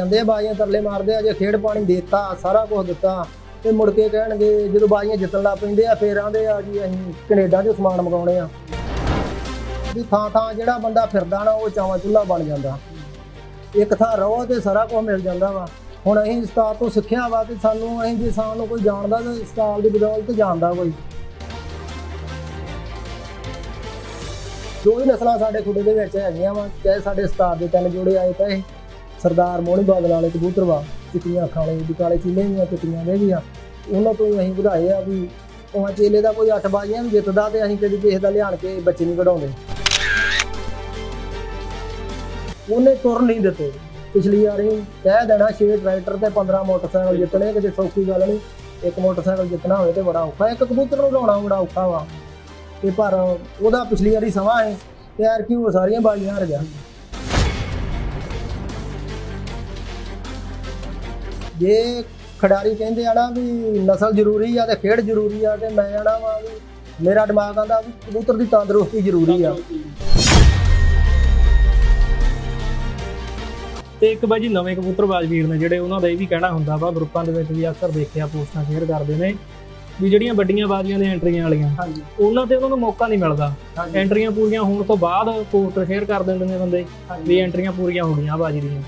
ਜਾਂਦੇ ਆ, ਬਾਜ਼ੀਆਂ ਤਰਲੇ ਮਾਰਦੇ ਆ, ਜੇ ਖੇਡ ਪਾਣੀ ਦਿੱਤਾ, ਸਾਰਾ ਕੁਝ ਦਿੱਤਾ, ਤੇ ਮੁੜ ਕੇ ਕਹਿਣਗੇ, ਜਦੋਂ ਬਾਜ਼ੀਆਂ ਜਿੱਤਣ ਲੱਗ ਪੈਂਦੇ ਆ, ਫੇਰ ਆਂਦੇ ਆ ਜੀ, ਅਸੀਂ ਕੈਨੇਡਾ 'ਚੋਂ ਸਮਾਨ ਮੰਗਾਉਣੇ ਆ। ਵੀ ਥਾਂ ਥਾਂ ਜਿਹੜਾ ਬੰਦਾ ਫਿਰਦਾ ਨਾ, ਉਹ ਚਾਵਾਂ ਚੁੱਲਾ ਬਣ ਜਾਂਦਾ। ਇੱਕ ਥਾਂ ਰਹੋ ਤੇ ਸਾਰਾ ਕੁਝ ਮਿਲ ਜਾਂਦਾ ਵਾ। ਹੁਣ ਅਸੀਂ ਉਸਤਾਦ ਤੋਂ ਸਿੱਖਿਆ ਵਾ ਤੇ ਸਾਨੂੰ ਅਸੀਂ ਜੇ ਸਾਨੂੰ ਕੋਈ ਜਾਣਦਾ ਤਾਂ ਉਸਤਾਦ ਦੀ ਬਦੌਲਤ ਜਾਣਦਾ ਕੋਈ। ਜੋ ਵੀ ਨਸਲਾਂ ਸਾਡੇ ਖੁੱਡੇ ਦੇ ਵਿੱਚ ਹੈਗੀਆਂ ਵਾ, ਚਾਹੇ ਸਾਡੇ ਉਸਤਾਦ ਦੇ ਤਿੰਨ ਜੋੜੇ ਆਏ ਪਏ ਸਰਦਾਰ ਮੋਹਣੀ ਬਾਦਲ ਵਾਲੇ ਕਬੂਤਰ ਵਾ ਚਿੱਟੀਆਂ ਅੱਖਾਂ ਵਾਲੇ, ਵੀ ਕਾਲੇ ਚੀਲੇ ਦੀਆਂ, ਚਿੱਟੀਆਂ ਦੇ ਵੀ ਆ ਉਹਨਾਂ ਤੋਂ ਹੀ ਅਸੀਂ ਵਧਾਏ ਆ ਵੀ ਉਹ ਚੇਲੇ ਦਾ ਕੋਈ ਅੱਠ ਬਾਜ਼ੀਆਂ ਵੀ ਜਿੱਤਦਾ ਤੇ ਅਸੀਂ ਕਦੀ ਕਿਸੇ ਦਾ ਲਿਆਣ ਕੇ ਬੱਚੇ ਨਹੀਂ ਕਢਾਉਂਦੇ। ਉਹਨੇ ਤੁਰ ਨਹੀਂ ਦਿੱਤੇ। ਪਿਛਲੀ ਵਾਰੀ ਕਹਿ ਦੇਣਾ 6 ਟਰੈਕਟਰ ਤੇ 15 ਮੋਟਰਸਾਈਕਲ ਜਿੱਤਣੇ, ਕਿਤੇ ਸੌਖੀ ਗੱਲ ਨਹੀਂ। ਇੱਕ ਮੋਟਰਸਾਈਕਲ ਜਿੱਤਣਾ ਹੋਵੇ ਤੇ ਬੜਾ ਔਖਾ, ਇੱਕ ਕਬੂਤਰ ਨੂੰ ਉਡਾਉਣਾ ਬੜਾ ਔਖਾ ਵਾ। ਤੇ ਪਰ ਉਹਦਾ ਪਿਛਲੀ ਵਾਰੀ ਸਮਾਂ ਹੈ, ਤੇ ਯਾਰ ਕਿ ਉਹ ਸਾਰੀਆਂ ਬਾਜ਼ੀਆਂ ਹਾਰ ਗਿਆ। ਜੇ ਖਿਡਾਰੀ ਕਹਿੰਦੇ ਆ ਨਾ ਵੀ ਨਸਲ ਜ਼ਰੂਰੀ ਆ ਤੇ ਖੇਡ ਜ਼ਰੂਰੀ ਆ ਤੇ ਮੈਂ ਆਣਾ ਵਾ ਵੀ ਮੇਰਾ ਦਿਮਾਗ ਆਂਦਾ ਵੀ ਕਬੂਤਰ ਦੀ ਤੰਦਰੁਸਤੀ ਜ਼ਰੂਰੀ ਆ। ਤੇ ਇੱਕ ਬਾਈ ਜੀ ਨਵੇਂ ਕਬੂਤਰਬਾਜ਼ ਵੀਰ ਨੇ ਜਿਹੜੇ ਉਹਨਾਂ ਦਾ ਇਹ ਵੀ ਕਹਿਣਾ ਹੁੰਦਾ ਵਾ ਗਰੁੱਪਾਂ ਦੇ ਵਿੱਚ ਵੀ ਅਕਸਰ ਦੇਖਿਆ ਪੋਸਟਾਂ ਸ਼ੇਅਰ ਕਰਦੇ ਨੇ ਵੀ ਜਿਹੜੀਆਂ ਵੱਡੀਆਂ ਬਾਜ਼ੀਆਂ ਨੇ ਐਂਟਰੀਆਂ ਵਾਲੀਆਂ ਉਹਨਾਂ ਤੇ ਉਹਨਾਂ ਨੂੰ ਮੌਕਾ ਨਹੀਂ ਮਿਲਦਾ। ਐਂਟਰੀਆਂ ਪੂਰੀਆਂ ਹੋਣ ਤੋਂ ਬਾਅਦ ਪੋਸਟਰ ਸ਼ੇਅਰ ਕਰ ਦਿੰਦੇ ਨੇ ਬੰਦੇ ਵੀ ਐਂਟਰੀਆਂ ਪੂਰੀਆਂ ਹੋ ਗਈਆਂ ਬਾਜੀ ਦੀਆਂ।